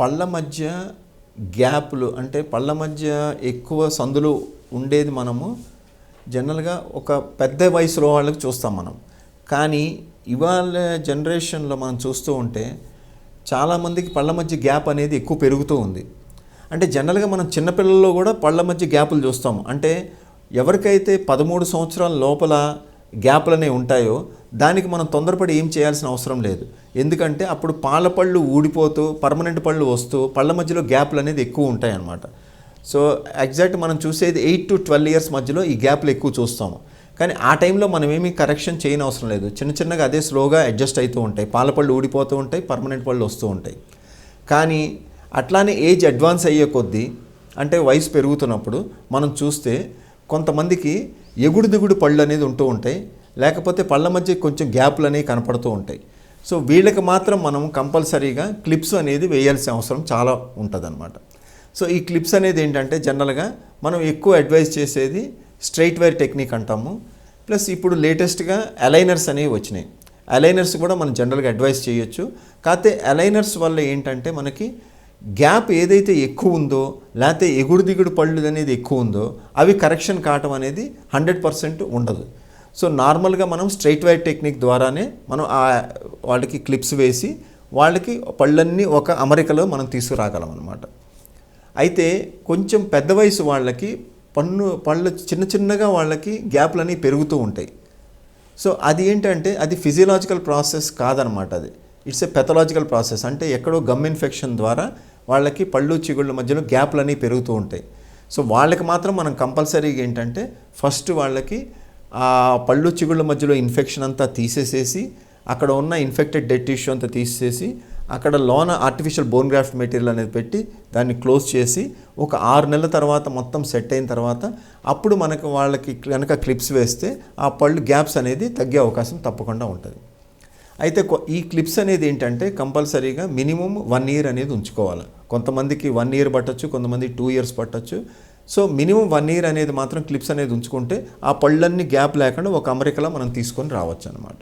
పళ్ళ మధ్య గ్యాప్లు అంటే పళ్ళ మధ్య ఎక్కువ సందులు ఉండేది మనము జనరల్గా ఒక పెద్ద వయసులో వాళ్ళకి చూస్తాం మనం. కానీ ఇవాళ జనరేషన్లో మనం చూస్తూ ఉంటే చాలామందికి పళ్ళ మధ్య గ్యాప్ అనేది ఎక్కువ పెరుగుతూ ఉంది. అంటే జనరల్గా మనం చిన్నపిల్లల్లో కూడా పళ్ళ మధ్య గ్యాపులు చూస్తాము. అంటే ఎవరికైతే పదమూడు సంవత్సరాల లోపల గ్యాప్లు అనేవి ఉంటాయో దానికి మనం తొందరపడి ఏం చేయాల్సిన అవసరం లేదు. ఎందుకంటే అప్పుడు పాల పళ్ళు ఊడిపోతూ పర్మనెంట్ పళ్ళు వస్తూ పళ్ళ మధ్యలో గ్యాప్లు అనేది ఎక్కువ ఉంటాయి అన్నమాట సో ఎగ్జాక్ట్ మనం చూసేది ఎయిట్ టు ట్వెల్వ్ ఇయర్స్ మధ్యలో ఈ గ్యాప్లు ఎక్కువ చూస్తాము. కానీ ఆ టైంలో మనం ఏమీ కరెక్షన్ చేయని అవసరం లేదు. చిన్న చిన్నగా అదే స్లోగా అడ్జస్ట్ అవుతూ ఉంటాయి. పాల పళ్ళు ఊడిపోతూ ఉంటాయి పర్మనెంట్ పళ్ళు వస్తూ ఉంటాయి. కానీ అట్లానే ఏజ్ అడ్వాన్స్ అయ్యే కొద్దీ అంటే వయసు పెరుగుతున్నప్పుడు మనం చూస్తే కొంతమందికి ఎగుడు దిగుడు పళ్ళు అనేది ఉంటూ ఉంటాయి. లేకపోతే పళ్ళ మధ్య కొంచెం గ్యాప్లు అనేవి కనపడుతూ ఉంటాయి. సో వీళ్ళకి మాత్రం మనం కంపల్సరీగా క్లిప్స్ అనేది వేయాల్సిన అవసరం చాలా ఉంటుందన్నమాట. సో ఈ క్లిప్స్ అనేది ఏంటంటే జనరల్గా మనం ఎక్కువ అడ్వైజ్ చేసేది స్ట్రైట్ వైర్ టెక్నిక్ అంటాము. ప్లస్ ఇప్పుడు లేటెస్ట్గా అలైనర్స్ అనేవి వచ్చినాయి. అలైనర్స్ కూడా మనం జనరల్గా అడ్వైస్ చేయొచ్చు. కాకపోతే అలైనర్స్ వల్ల ఏంటంటే మనకి గ్యాప్ ఏదైతే ఎక్కువ ఉందో లేకపోతే ఎగుడు దిగుడు పళ్ళు అనేది ఎక్కువ ఉందో అవి కరెక్షన్ కావటం అనేది హండ్రెడ్ పర్సెంట్ ఉండదు. సో నార్మల్గా మనం స్ట్రైట్ వైర్ టెక్నిక్ ద్వారానే మనం ఆ వాళ్ళకి క్లిప్స్ వేసి వాళ్ళకి పళ్ళన్నీ ఒక అమరికలో మనం తీసుకురాగలం అనమాట అయితే కొంచెం పెద్ద వయసు వాళ్ళకి పన్ను పళ్ళు చిన్న చిన్నగా వాళ్ళకి గ్యాప్లు అనేవి పెరుగుతూ ఉంటాయి. సో అది ఏంటంటే అది ఫిజియలాజికల్ ప్రాసెస్ కాదనమాట అది. It's a pathological process. అంటే ఎక్కడో గమ్ ఇన్ఫెక్షన్ ద్వారా వాళ్ళకి పళ్ళు చిగుళ్ళ మధ్యలో గ్యాప్లు అనేవి పెరుగుతూ ఉంటాయి. సో వాళ్ళకి మాత్రం మనం కంపల్సరీగా ఏంటంటే ఫస్ట్ వాళ్ళకి ఆ పళ్ళు చిగుళ్ళ మధ్యలో ఇన్ఫెక్షన్ అంతా తీసేసేసి అక్కడ ఉన్న ఇన్ఫెక్టెడ్ డెడ్ టిష్యూ అంతా తీసేసి అక్కడ లోన ఆర్టిఫిషియల్ బోన్ గ్రాఫ్ట్ మెటీరియల్ అనేది పెట్టి దాన్ని క్లోజ్ చేసి ఒక ఆరు నెలల తర్వాత మొత్తం సెట్ అయిన తర్వాత అప్పుడు మనకు వాళ్ళకి కనుక క్లిప్స్ వేస్తే ఆ పళ్ళు గ్యాప్స్ అనేది తగ్గే అవకాశం తప్పకుండా ఉంటుంది. అయితే ఈ క్లిప్స్ అనేది ఏంటంటే కంపల్సరీగా మినిమం వన్ ఇయర్ అనేది ఉంచుకోవాలి. కొంతమందికి వన్ ఇయర్ పట్టొచ్చు కొంతమంది టూ ఇయర్స్ పట్టచ్చు. సో మినిమం వన్ ఇయర్ అనేది మాత్రం క్లిప్స్ అనేది ఉంచుకుంటే ఆ పళ్ళన్నీ గ్యాప్ లేకుండా ఒక అమెరికలో మనం తీసుకొని రావచ్చు అనమాట